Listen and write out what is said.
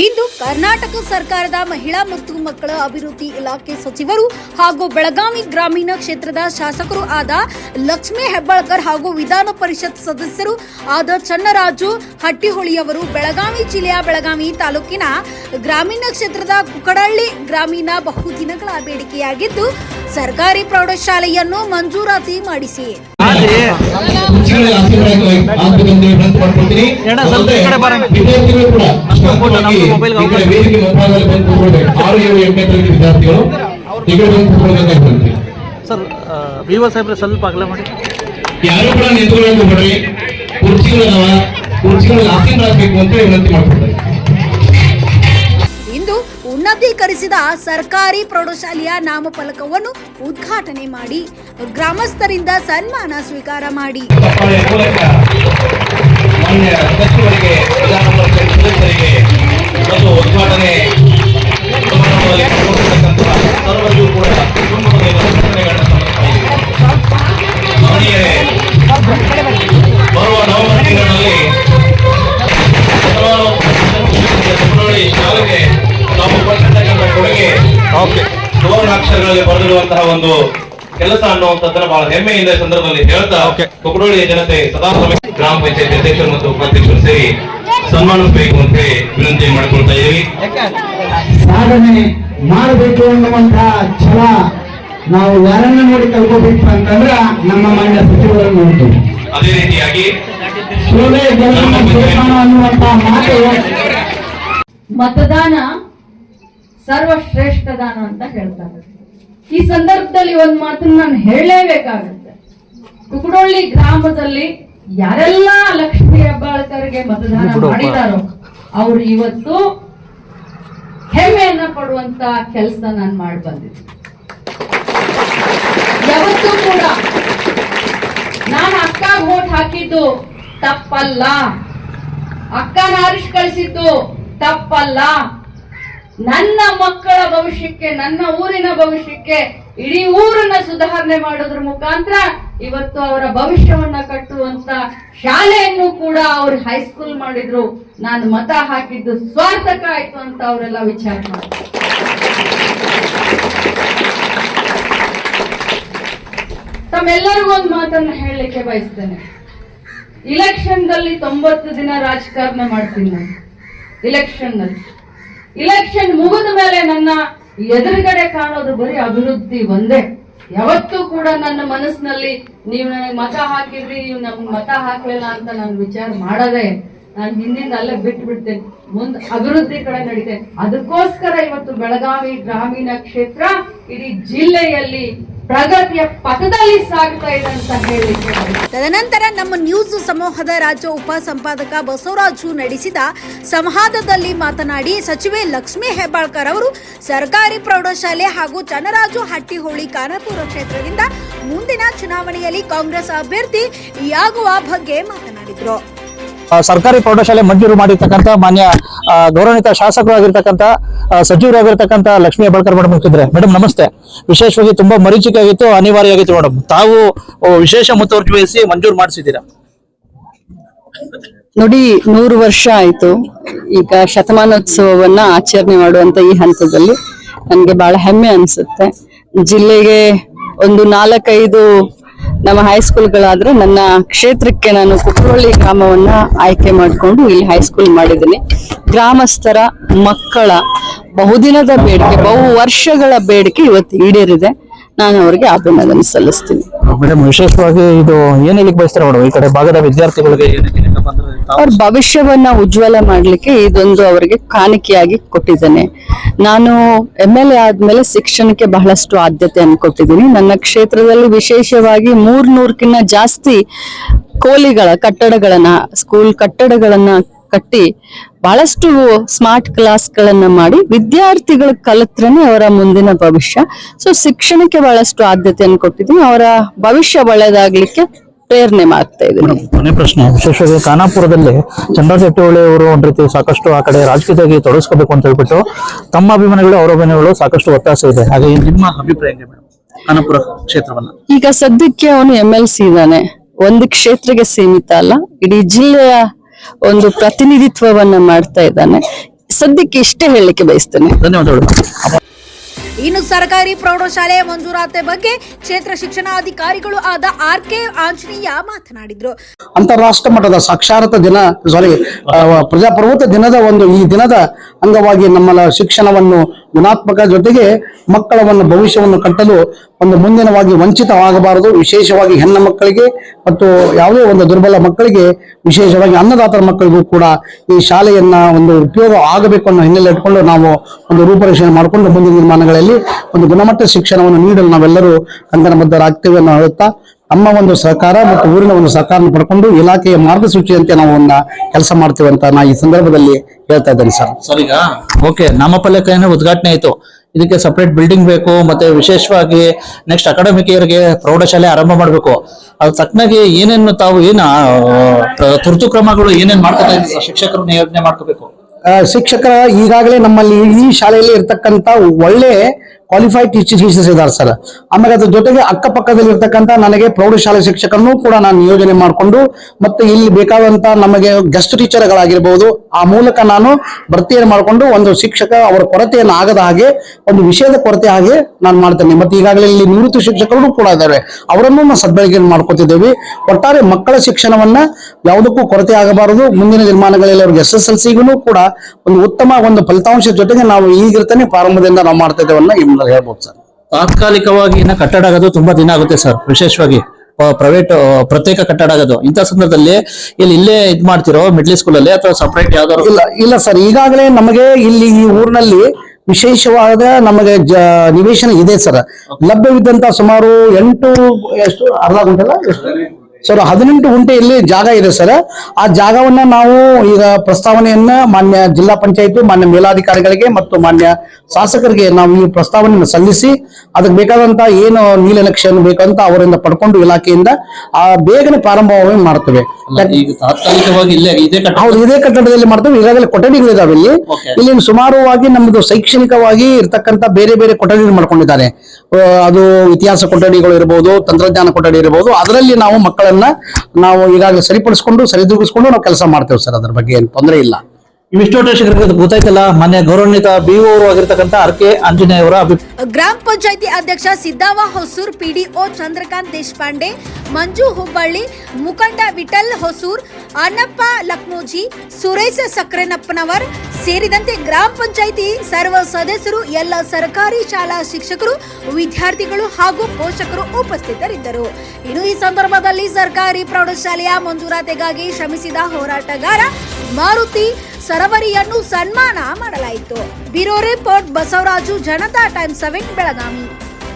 ಇಂದು ಕರ್ನಾಟಕ ಸರ್ಕಾರದ ಮಹಿಳಾ ಮತ್ತು ಮಕ್ಕಳ ಅಭಿವೃದ್ಧಿ ಇಲಾಖೆ ಸಚಿವರು ಹಾಗೂ ಬೆಳಗಾವಿ ಗ್ರಾಮೀಣ ಕ್ಷೇತ್ರದ ಶಾಸಕರು ಆದ ಲಕ್ಷ್ಮೀ ಹೆಬ್ಬಾಳ್ಕರ್ ಹಾಗೂ ವಿಧಾನ ಪರಿಷತ್ ಸದಸ್ಯರು ಆದ ಚನ್ನರಾಜು ಹಟ್ಟಿಹೊಳಿಯವರು ಬೆಳಗಾವಿ ಜಿಲ್ಲೆಯ ಬೆಳಗಾವಿ ತಾಲೂಕಿನ ಗ್ರಾಮೀಣ ಕ್ಷೇತ್ರದ ಕುಕಡಹಳ್ಳಿ ಗ್ರಾಮೀಣ ಬಹುದಿನಗಳ ಬೇಡಿಕೆಯಾಗಿದ್ದು ಸರ್ಕಾರಿ ಪ್ರೌಢಶಾಲೆಯನ್ನು ಮಂಜೂರಾತಿ ಮಾಡಿಸಿ. ವಿದ್ಯಾರ್ಥಿಗಳು ಕೂಡ ಫೋಟೋ ನಮ್ಮ ಮೊಬೈಲ್ಗೆ ಈ ವೇದಿಕೆ ಮುಂಭಾಗದಲ್ಲಿ ಬಂದು ಕೂತ್ಕೊಳ್ಬೇಕು. ಆರು ಏಳು ಎಂಟನೇ ತರಗತಿ ವಿದ್ಯಾರ್ಥಿಗಳು. ಈ ಕಡೆ ಬಂದು ಕೂತ್ಕೊಳ್ಬೇಕಾಗಿ ಸರ್ ವಿವೋ ಸಾಹೇಬ್ರೆ ಸ್ವಲ್ಪ ಅಗಲ ಮಾಡಿ. ಯಾರು ಕೂಡ ನಿಂತ್ಕೊಳ್ಳೋದು ಬಿಡ್ರಿ ಕುರ್ಚಿಗಳದಾವ ಕುರ್ಚಿಗಳ ಆಸೀನ ಆಗ್ಬೇಕು ಅಂತ ವಿನಂತಿ ಮಾಡ್ಕೊಳ್ತಾರೆ ಇಂದು ಉನ್ನತೀಕರಿಸಿದ ಸರ್ಕಾರಿ ಪ್ರೌಢಶಾಲೆಯ ನಾಮಫಲಕವನ್ನು ಉದ್ಘಾಟನೆ ಮಾಡಿ ಗ್ರಾಮಸ್ಥರಿಂದ ಸನ್ಮಾನ ಸ್ವೀಕಾರ ಮಾಡಿ. ಸದಸ್ಯರಿಗೆ ಮತ್ತು ಉದ್ಘಾಟನೆ ಸರ್ವರಿಗೂ ಕೂಡ ಬರುವ ನವೆಂಬರ್ ತಿಂಗಳಲ್ಲಿ ಕುಮರಳ್ಳಿ ಶಾಲೆಗೆ ನಾವು ಕೊಟ್ಟಿರ್ತಕ್ಕಂಥ ಕೊಡುಗೆ ಸುವರ್ಣಾಕ್ಷರಗಳಲ್ಲಿ ಬರೆದಿರುವಂತಹ ಒಂದು ಕೆಲಸ ಅನ್ನುವಂಥದ್ದನ್ನ ಬಹಳ ಹೆಮ್ಮೆಯಿಂದ ಸಂದರ್ಭದಲ್ಲಿ ಹೇಳ್ತಾ. ಕೊಕ್ಕಡೋಳಿಯ ಜನತೆ ಸದಾ ಸಮಯ ಗ್ರಾಮ ಪಂಚಾಯತ್ ಅಧ್ಯಕ್ಷರು ಮತ್ತು ಉಪಾಧ್ಯಕ್ಷರು ಸೇರಿ ಸನ್ಮಾನಿಸಬೇಕು ಅಂತ ಹೇಳಿ ವಿನಂತಿ ಮಾಡಿಕೊಳ್ತಾ ಇದ್ದೀವಿ. ಸಾಧನೆ ಮಾಡಬೇಕು ಅನ್ನುವಂತ ಛಲ ನಾವು ಯಾರನ್ನ ನೋಡಿ ಕಲ್ಕೋಬೇಕು ಅಂತಂದ್ರ ನಮ್ಮ ಮಂಡ್ಯ ಸಚಿವರನ್ನು ನೋಡ್ತೀವಿ ಅದೇ ರೀತಿಯಾಗಿ ಮತದಾನ ಸರ್ವಶ್ರೇಷ್ಠ ದಾನ ಅಂತ ಹೇಳ್ತಾರೆ. ಈ ಸಂದರ್ಭದಲ್ಲಿ ಒಂದ್ ಮಾತನ್ನ ನಾನು ಹೇಳಲೇಬೇಕಾಗುತ್ತೆ. ಕುಕಡೊಳ್ಳಿ ಗ್ರಾಮದಲ್ಲಿ ಯಾರೆಲ್ಲ ಲಕ್ಷ್ಮೀ ಹೆಬ್ಬಾಳ್ಕರ್ಗೆ ಮತದಾನ. ಮಾಡಿದಾರೋ ಅವ್ರು ಇವತ್ತು ಹೆಮ್ಮೆಯನ್ನ ಪಡುವಂತ ಕೆಲಸ ನಾನು ಮಾಡಿ ಬಂದಿದ್ದೆ ಯಾವತ್ತೂ ಕೂಡ ನಾನು ಅಕ್ಕ ವೋಟ್ ಹಾಕಿದ್ದು ತಪ್ಪಲ್ಲ. ಅಕ್ಕನ ಆರಿಸಿ ಕಳಿಸಿದ್ದು ತಪ್ಪಲ್ಲ. ನನ್ನ ಮಕ್ಕಳ ಭವಿಷ್ಯಕ್ಕೆ, ನನ್ನ ಊರಿನ ಭವಿಷ್ಯಕ್ಕೆ, ಇಡೀ ಊರನ್ನ ಸುಧಾರಣೆ ಮಾಡೋದ್ರ ಮುಖಾಂತರ ಇವತ್ತು ಅವರ ಭವಿಷ್ಯವನ್ನ ಕಟ್ಟುವಂತ ಶಾಲೆಯನ್ನು ಕೂಡ ಅವ್ರು ಹೈಸ್ಕೂಲ್ ಮಾಡಿದ್ರು. ನಾನು ಮತ ಹಾಕಿದ್ದು ಸ್ವಾರ್ಥಕ ಆಯ್ತು ಅಂತ ಅವರೆಲ್ಲ ವಿಚಾರ ಮಾಡಿದ್ರು ತಮ್ಮೆಲ್ಲರಿಗೂ ಒಂದು ಮಾತನ್ನ ಹೇಳಲಿಕ್ಕೆ ಬಯಸ್ತೇನೆ. ಇಲೆಕ್ಷನ್ ದಲ್ಲಿ ತೊಂಬತ್ತು ದಿನ ರಾಜಕಾರಣ ಮಾಡ್ತೀನಿ ನಾನು. ಇಲೆಕ್ಷನ್ನಲ್ಲಿ ಇಲೆಕ್ಷನ್ ಮುಗಿದ ಮೇಲೆ ನನ್ನ ಎದುರುಗಡೆ ಕಾಣೋದು ಬರೀ ಅಭಿವೃದ್ಧಿ ಒಂದೇ. ಯಾವತ್ತೂ ಕೂಡ ನನ್ನ ಮನಸ್ಸಿನಲ್ಲಿ ನೀವು ನನಗೆ ಮತ ಹಾಕಿದ್ರಿ, ನೀವು ನಮ್ಗೆ ಮತ ಹಾಕ್ಲಿಲ್ಲ ಅಂತ ನಾನು ವಿಚಾರ ಮಾಡದೆ ನಾನು ಹಿಂದಿಂದ ಅಲ್ಲೇ ಬಿಟ್ಟು ಬಿಡ್ತೇನೆ. ಮುಂದೆ ಅಭಿವೃದ್ಧಿ ಕಡೆ ನಡೀತೇನೆ. ಅದಕ್ಕೋಸ್ಕರ ಇವತ್ತು ಬೆಳಗಾವಿ ಗ್ರಾಮೀಣ ಕ್ಷೇತ್ರ ಇಡೀ ಜಿಲ್ಲೆಯಲ್ಲಿ ಪ್ರಗತಿಯ ಪಥದಲ್ಲಿ ಸಾಗ್ತಾ ಅಂತ ಹೇಳಲಿಕ್ಕೆ ತದನಂತರ ನಮ್ಮ ನ್ಯೂಸ್ ಸಮೂಹದ ರಾಜ್ಯ ಉಪ ಸಂಪಾದಕ ಬಸವರಾಜು ನಡೆಸಿದ ಸಂವಾದದಲ್ಲಿ ಮಾತನಾಡಿ ಸಚಿವೆ ಲಕ್ಷ್ಮೀ ಹೆಬ್ಬಾಳ್ಕರ್ ಅವರು ಸರ್ಕಾರಿ ಪ್ರೌಢಶಾಲೆ ಹಾಗೂ ಚನ್ನರಾಜು ಹಟ್ಟಿಹೋಳಿ ಖಾನಾಪುರ ಕ್ಷೇತ್ರದಿಂದ ಮುಂದಿನ ಚುನಾವಣೆಯಲ್ಲಿ ಕಾಂಗ್ರೆಸ್ ಅಭ್ಯರ್ಥಿ ಯಾಗುವ ಬಗ್ಗೆ ಮಾತನಾಡಿದರು. ಸರ್ಕಾರಿ ಪ್ರೌಢಶಾಲೆ ಮಂಜೂರು ಮಾಡಿರ್ತಕ್ಕಂಥ ಮಾನ್ಯ ಶಾಸಕರಾಗಿರ್ತಕ್ಕಂಥ ಸಚಿವರು ಸಚಿವರಾಗಿರ್ತಕ್ಕಂಥ ಲಕ್ಷ್ಮೀ ಹೆಬ್ಬಾಳ್ಕರ್ ಮೇಡಮ್ ಇದ್ದಾರೆ ಮೇಡಮ್ ನಮಸ್ತೆ. ವಿಶೇಷವಾಗಿ ತುಂಬಾ ಮರೀಚಿಕೆ ಆಗಿತ್ತು ಅನಿವಾರ್ಯ ಆಗಿತ್ತು ಮೇಡಮ್ ತಾವು ವಿಶೇಷ ಮುತುವರ್ಜಿ ವಹಿಸಿ ಮಂಜೂರು ಮಾಡಿಸಿದ್ದೀರಾ? ನೋಡಿ, ನೂರು ವರ್ಷ ಆಯ್ತು. ಈಗ ಶತಮಾನೋತ್ಸವವನ್ನ ಆಚರಣೆ ಮಾಡುವಂತ ಈ ಹಂತದಲ್ಲಿ. ನನಗೆ ಬಹಳ ಹೆಮ್ಮೆ ಅನ್ಸುತ್ತೆ. ಜಿಲ್ಲೆಗೆ ಒಂದು ನಾಲ್ಕೈದು ನಮ್ಮ ಹೈಸ್ಕೂಲ್ಗಳಾದ್ರೆ ನನ್ನ ಕ್ಷೇತ್ರಕ್ಕೆ ನಾನು ಕುಕ್ಕರಳ್ಳಿ ಗ್ರಾಮವನ್ನ ಆಯ್ಕೆ ಮಾಡಿಕೊಂಡು ಇಲ್ಲಿ ಹೈಸ್ಕೂಲ್ ಮಾಡಿದ್ದೀನಿ. ಗ್ರಾಮಸ್ಥರ ಮಕ್ಕಳ ಬಹುದಿನದ ಬೇಡಿಕೆ, ಬಹು ವರ್ಷಗಳ ಬೇಡಿಕೆ ಇವತ್ತು ಈಡೇರಿದೆ. ನಾನು ಅವರಿಗೆ ಅಭಿನಂದನೆ ಸಲ್ಲಿಸ್ತೀನಿ. ಮೇಡಮ್ ವಿಶೇಷವಾಗಿ ಇದು ಏನ್ ಹೇಳಿಕ್ ಬಯಸ್ತಾರೆ ಮೇಡಮ್ ಈ ಕಡೆ ಭಾಗದ ವಿದ್ಯಾರ್ಥಿಗಳಿಗೆ ಅವ್ರ ಭವಿಷ್ಯವನ್ನ ಉಜ್ವಲ ಮಾಡ್ಲಿಕ್ಕೆ ಇದೊಂದು ಅವರಿಗೆ ಕಾಣಿಕೆಯಾಗಿ ಕೊಟ್ಟಿದ್ದೇನೆ. ನಾನು ಎಂ ಎಲ್ ಎ ಆದ್ಮೇಲೆ ಶಿಕ್ಷಣಕ್ಕೆ ಬಹಳಷ್ಟು ಆದ್ಯತೆ ಕೊಟ್ಟಿದ್ದೀನಿ ನನ್ನ ಕ್ಷೇತ್ರದಲ್ಲಿ ವಿಶೇಷವಾಗಿ ಮೂರ್ನೂರಕ್ಕಿಂತ ಜಾಸ್ತಿ ಕೋಲಿಗಳ ಕಟ್ಟಡಗಳನ್ನ ಸ್ಕೂಲ್ ಕಟ್ಟಡಗಳನ್ನ ಕಟ್ಟಿ ಬಹಳಷ್ಟು ಸ್ಮಾರ್ಟ್ ಕ್ಲಾಸ್ಗಳನ್ನ ಮಾಡಿ ವಿದ್ಯಾರ್ಥಿಗಳು ಕಲಿತ್ರೇನೆ ಅವರ ಮುಂದಿನ ಭವಿಷ್ಯ. ಸೊ ಶಿಕ್ಷಣಕ್ಕೆ ಬಹಳಷ್ಟು ಆದ್ಯತೆಯನ್ನು ಕೊಟ್ಟಿದ್ದೀನಿ. ಅವರ ಭವಿಷ್ಯ ಒಳ್ಳೆಯದಾಗ್ಲಿಕ್ಕೆ ಪ್ರೇರಣೆ ಮಾಡ್ತಾ ಇದ್ದೀನಿ. ಕೊನೆ ಪ್ರಶ್ನೆ. ವಿಶೇಷವಾಗಿ ಖಾನಾಪುರದಲ್ಲಿ ಚಂದ್ರ ಶೆಟ್ಟಿಹೊಳಿ ಅವರು ಒಂದ್ ರೀತಿ ಸಾಕಷ್ಟು ಆ ಕಡೆ ರಾಜಕೀಯವಾಗಿ ತೊಡಗಿಸ್ಕೋಬೇಕು ಅಂತ ಹೇಳ್ಬಿಟ್ಟು ತಮ್ಮ ಅಭಿಮಾನಿಗಳು ಅವರ ಅಭಿಮಾನಿಗಳು ಸಾಕಷ್ಟು ಒತ್ತಾಸ ಇದೆ. ಹಾಗೆ ನಿಮ್ಮ ಅಭಿಪ್ರಾಯ ಖಾನಾಪುರ ಕ್ಷೇತ್ರವನ್ನ. ಈಗ ಸದ್ಯಕ್ಕೆ ಅವನು ಎಂ ಎಲ್ ಸಿ ಇದ್ದಾನೆ ಒಂದು ಕ್ಷೇತ್ರಕ್ಕೆ ಸೀಮಿತ ಅಲ್ಲ. ಇಡೀ ಜಿಲ್ಲೆಯ ಒಂದು ಪ್ರತಿನಿಧಿತ್ವವನ್ನ ಮಾಡ್ತಾ ಇದ್ದಾನೆ. ಸದ್ಯಕ್ಕೆ ಇಷ್ಟೇ ಹೇಳಲಿಕ್ಕೆ ಬಯಸ್ತೇನೆ. ಧನ್ಯವಾದಗಳು. ಇನ್ನು ಸರ್ಕಾರಿ ಪ್ರೌಢಶಾಲೆ ಮಂಜೂರಾತಿ ಬಗ್ಗೆ ಕ್ಷೇತ್ರ ಶಿಕ್ಷಣಾಧಿಕಾರಿಗಳು ಆದ ಆರ್ ಕೆ ಆಂಜನೇಯ ಮಾತನಾಡಿದ್ರು. ಅಂತಾರಾಷ್ಟ್ರ ಮಟ್ಟದ ಸಾಕ್ಷರತಾ ದಿನ ಸಾರಿ ಪ್ರಜಾಪ್ರಭುತ್ವ ದಿನದ ಒಂದು ಈ ದಿನದ ಅಂಗವಾಗಿ ನಮ್ಮ ಶಿಕ್ಷಣವನ್ನು ಗುಣಾತ್ಮಕ ಜೊತೆಗೆ ಮಕ್ಕಳ ಒಂದು ಭವಿಷ್ಯವನ್ನು ಕಟ್ಟಲು ಒಂದು ಮುಂದಿನವಾಗಿ ವಂಚಿತವಾಗಬಾರದು, ವಿಶೇಷವಾಗಿ ಹೆಣ್ಣು ಮಕ್ಕಳಿಗೆ ಮತ್ತು ಯಾವುದೇ ಒಂದು ದುರ್ಬಲ ಮಕ್ಕಳಿಗೆ, ವಿಶೇಷವಾಗಿ ಅನ್ನದಾತರ ಮಕ್ಕಳಿಗೂ ಕೂಡ ಈ ಶಾಲೆಯನ್ನ ಒಂದು ಉಪಯೋಗ ಆಗಬೇಕು ಅನ್ನೋ ಹಿನ್ನೆಲೆ ಇಟ್ಕೊಂಡು ನಾವು ಒಂದು ರೂಪರೇಷಣೆ ಮಾಡಿಕೊಂಡು ಮುಂದಿನ ನಿರ್ಮಾಣಗಳಲ್ಲಿ ಒಂದು ಗುಣಮಟ್ಟ ಶಿಕ್ಷಣವನ್ನು ನೀಡಲು ನಾವೆಲ್ಲರೂ ಕಂಕಣಬದ್ಧರಾಗ್ತೇವೆ ಅನ್ನೋ ಹೇಳುತ್ತಾ ನಮ್ಮ ಒಂದು ಸಹಕಾರ ಮತ್ತು ಊರಿನ ಒಂದು ಸಹಕಾರ ಪಡ್ಕೊಂಡು ಇಲಾಖೆಯ ಮಾರ್ಗಸೂಚಿಯಂತೆ ನಾವು ಒಂದು ಕೆಲಸ ಮಾಡ್ತೀವಿ ಅಂತ ನಾ ಈ ಸಂದರ್ಭದಲ್ಲಿ ಹೇಳ್ತಾ ಇದ್ದೇನೆ ಸರ್. ಸರ್ ಈಗ ಓಕೆ ನಾಮಫಲಕನ ಉದ್ಘಾಟನೆ ಆಯ್ತು. ಇದಕ್ಕೆ ಸಪ್ರೇಟ್ ಬಿಲ್ಡಿಂಗ್ ಬೇಕು ಮತ್ತೆ ವಿಶೇಷವಾಗಿ ನೆಕ್ಸ್ಟ್ ಅಕಾಡೆಮಿಕ್ ಇಯರ್ಗೆ ಪ್ರೌಢಶಾಲೆ ಆರಂಭ ಮಾಡಬೇಕು. ಅದು ತಕ್ಕನಾಗಿ ಏನೇನು ತಾವು ಏನ ತುರ್ತು ಕ್ರಮಗಳು ಏನೇನು ಮಾಡ್ತಾ ಇದ್ದೀವಿ ಶಿಕ್ಷಕರು ನಿಯೋಜನೆ ಮಾಡ್ಕೋಬೇಕು. ಶಿಕ್ಷಕರ ಈಗಾಗಲೇ ನಮ್ಮಲ್ಲಿ ಈ ಶಾಲೆಯಲ್ಲಿ ಇರ್ತಕ್ಕಂತ ಒಳ್ಳೆ ಕ್ವಾಲಿಫೈಡ್ ಟೀಚರ್ಸ್ ಇದ್ದಾರೆ ಸರ್. ಆಮೇಲೆ ಅದ್ರ ಜೊತೆಗೆ ಅಕ್ಕಪಕ್ಕದಲ್ಲಿ ಇರ್ತಕ್ಕಂತ ನನಗೆ ಪ್ರೌಢಶಾಲೆ ಶಿಕ್ಷಕರನ್ನು ಕೂಡ ನಾನು ನಿಯೋಜನೆ ಮಾಡಿಕೊಂಡು ಮತ್ತೆ ಇಲ್ಲಿ ಬೇಕಾದಂತ ನಮಗೆ ಗೆಸ್ಟ್ ಟೀಚರ್ಗಳಾಗಿರ್ಬೋದು ಆ ಮೂಲಕ ನಾನು ಭರ್ತಿಯನ್ನು ಮಾಡಿಕೊಂಡು ಒಂದು ಶಿಕ್ಷಕ ಅವರ ಕೊರತೆಯನ್ನು ಆಗದ ಹಾಗೆ, ಒಂದು ವಿಷಯದ ಕೊರತೆ ಹಾಗೆ ನಾನು ಮಾಡ್ತೇನೆ. ಮತ್ತೆ ಈಗಾಗಲೇ ಇಲ್ಲಿ ನಿವೃತ್ತ ಶಿಕ್ಷಕರು ಕೂಡ ಇದ್ದಾರೆ ಅವರನ್ನು ನಾವು ಸದ್ಬಳಕೆ ಮಾಡ್ಕೊತಿದ್ದೇವೆ. ಒಟ್ಟಾರೆ ಮಕ್ಕಳ ಶಿಕ್ಷಣವನ್ನ ಯಾವುದಕ್ಕೂ ಕೊರತೆ ಆಗಬಾರದು. ಮುಂದಿನ ನಿರ್ಮಾಣಗಳಲ್ಲಿ ಅವ್ರಿಗೆ ಎಸ್ ಎಸ್ ಎಲ್ ಸಿಗೂ ಕೂಡ ಒಂದು ಉತ್ತಮ ಒಂದು ಫಲಿತಾಂಶದ ಜೊತೆಗೆ ನಾವು ಈಗಿರ್ತಾನೆ ಪ್ರಾರಂಭದಿಂದ ನಾವು ಮಾಡ್ತಾ ಇದ್ದೇವೆ ಈ ಹೇಳ್ಬೋದು ಸರ್. ತಾತ್ಕಾಲಿಕವಾಗಿ ಇನ್ನ ಕಟ್ಟಡ ಆಗೋದು ತುಂಬಾ ದಿನ ಆಗುತ್ತೆ ಸರ್. ವಿಶೇಷವಾಗಿ ಪ್ರೈವೇಟ್ ಪ್ರತ್ಯೇಕ ಕಟ್ಟಡ ಆಗೋದು. ಇಂಥ ಸಂದರ್ಭದಲ್ಲಿ ಇಲ್ಲಿ ಇಲ್ಲೇ ಇದ್ ಮಾಡ್ತಿರೋ ಮಿಡ್ಲ್ ಸ್ಕೂಲ್ ಅಲ್ಲಿ ಅಥವಾ ಸಪರೇಟ್ ಯಾವ್ದಾದ್ರು? ಇಲ್ಲ ಇಲ್ಲ ಸರ್. ಈಗಾಗಲೇ ನಮಗೆ ಇಲ್ಲಿ ಈ ಊರಿನಲ್ಲಿ ವಿಶೇಷವಾದ ನಮಗೆ ನಿವೇಶನ ಇದೆ ಸರ್. ಲಭ್ಯವಿದ್ದಂತ ಸುಮಾರು ಎಂಟು ಎಷ್ಟು ಅರ್ಧ ಗಂಟೆಲ್ಲ ಎಷ್ಟು? ಸರ್ ಹದಿನೆಂಟು ಗುಂಟೆಯಲ್ಲಿ ಜಾಗ ಇದೆ ಸರ್. ಆ ಜಾಗವನ್ನ ನಾವು ಈಗ ಪ್ರಸ್ತಾವನೆಯನ್ನ ಮಾನ್ಯ ಜಿಲ್ಲಾ ಪಂಚಾಯತ್ ಮಾನ್ಯ ಮೇಲಾಧಿಕಾರಿಗಳಿಗೆ ಮತ್ತು ಮಾನ್ಯ ಶಾಸಕರಿಗೆ ನಾವು ಈ ಪ್ರಸ್ತಾವನೆಯನ್ನು ಸಲ್ಲಿಸಿ ಅದಕ್ಕೆ ಬೇಕಾದಂತ ಏನು ನೀಲನಕ್ಷೆಯನ್ನು ಬೇಕಂತ ಅವರಿಂದ ಪಡ್ಕೊಂಡು ಇಲಾಖೆಯಿಂದ ಆ ಬೇಗನೆ ಪ್ರಾರಂಭವಾಗಿ ಮಾಡ್ತೇವೆ. ಹೌದು ಇದೇ ಕಟ್ಟಡದಲ್ಲಿ ಮಾಡ್ತೇವೆ. ಈಗಾಗಲೇ ಕೊಠಡಿಗಳಿದಾವೆ ಇಲ್ಲಿ. ಇಲ್ಲಿ ಸುಮಾರುವಾಗಿ ನಮ್ಮದು ಶೈಕ್ಷಣಿಕವಾಗಿ ಇರ್ತಕ್ಕಂಥ ಬೇರೆ ಬೇರೆ ಕೊಠಡಿ ಮಾಡ್ಕೊಂಡಿದ್ದಾರೆ. ಅದು ಇತಿಹಾಸ ಕೊಠಡಿಗಳು ಇರಬಹುದು ತಂತ್ರಜ್ಞಾನ ಕೊಠಡಿ ಇರಬಹುದು ಅದರಲ್ಲಿ ನಾವು ಮಕ್ಕಳನ್ನ ನಾವು ಈಗಾಗಲೇ ಸರಿಪಡಿಸ್ಕೊಂಡು ಸರಿದೂಗಿಸ್ಕೊಂಡು ನಾವು ಕೆಲಸ ಮಾಡ್ತೇವೆ ಸರ್ ಅದ್ರ ಬಗ್ಗೆ ಏನು ತೊಂದರೆ ಇಲ್ಲ. ಇವಿಷ್ಟು ಶಿಕ್ಷಕರಿಗೆ ಅದು ಗೊತ್ತಾಯ್ತಲ್ಲ ಮಾನ್ಯ ಗೌರವಾನ್ವಿತ ಬಿ ಅವರು ಆಗಿರ್ತಕ್ಕಂಥ ಆರ್ ಕೆ ಆಂಜನೇಯ ಅವರ ಗ್ರಾಮ ಪಂಚಾಯತಿ ಅಧ್ಯಕ್ಷ ಸಿದ್ದಾವ ಹೊಸೂರ್ ಪಿಡಿಒ ಚಂದ್ರಕಾಂತ್ ದೇಶಪಾಂಡೆ ಮಂಜು ಹುಬ್ಬಳ್ಳಿ ಮುಖಂಡ ವಿಠಲ್ ಹೊಸೂರ್ ಅಣ್ಣಪ್ಪ ಲಕ್ಮೋಜಿ ಸುರೇಶ ಸಕ್ರೆನಪ್ಪನವರ್ ಸೇರಿದಂತೆ ಗ್ರಾಮ ಪಂಚಾಯಿತಿ ಸರ್ವ ಸದಸ್ಯರು, ಎಲ್ಲ ಸರ್ಕಾರಿ ಶಾಲಾ ಶಿಕ್ಷಕರು, ವಿದ್ಯಾರ್ಥಿಗಳು ಹಾಗೂ ಪೋಷಕರು ಉಪಸ್ಥಿತರಿದ್ದರು. ಇನ್ನು ಈ ಸಂದರ್ಭದಲ್ಲಿ ಸರ್ಕಾರಿ ಪ್ರೌಢಶಾಲೆಯ ಮಂಜೂರಾತಿಗಾಗಿ ಶ್ರಮಿಸಿದ ಹೋರಾಟಗಾರ ಮಾರುತಿ ಸರವರಿಯನ್ನು ಸನ್ಮಾನ ಮಾಡಲಾಯಿತು. Bureau report, Basavaraju, Janata times seven, Belagavi.